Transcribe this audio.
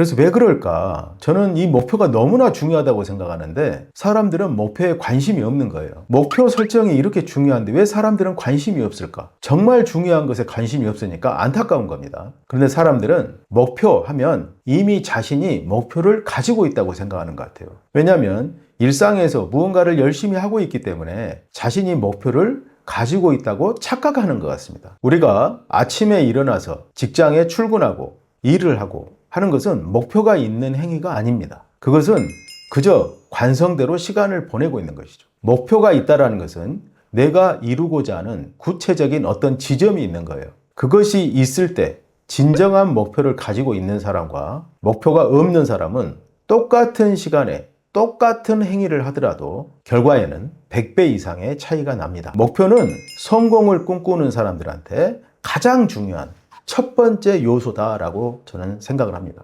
그래서 왜 그럴까? 저는 이 목표가 너무나 중요하다고 생각하는데 사람들은 목표에 관심이 없는 거예요. 목표 설정이 이렇게 중요한데 왜 사람들은 관심이 없을까? 정말 중요한 것에 관심이 없으니까 안타까운 겁니다. 그런데 사람들은 목표 하면 이미 자신이 목표를 가지고 있다고 생각하는 것 같아요. 왜냐하면 일상에서 무언가를 열심히 하고 있기 때문에 자신이 목표를 가지고 있다고 착각하는 것 같습니다. 우리가 아침에 일어나서 직장에 출근하고 일을 하고 하는 것은 목표가 있는 행위가 아닙니다. 그것은 그저 관성대로 시간을 보내고 있는 것이죠. 목표가 있다라는 것은 내가 이루고자 하는 구체적인 어떤 지점이 있는 거예요. 그것이 있을 때 진정한 목표를 가지고 있는 사람과 목표가 없는 사람은 똑같은 시간에 똑같은 행위를 하더라도 결과에는 100배 이상의 차이가 납니다. 목표는 성공을 꿈꾸는 사람들한테 가장 중요한 첫 번째 요소다라고 저는 생각을 합니다.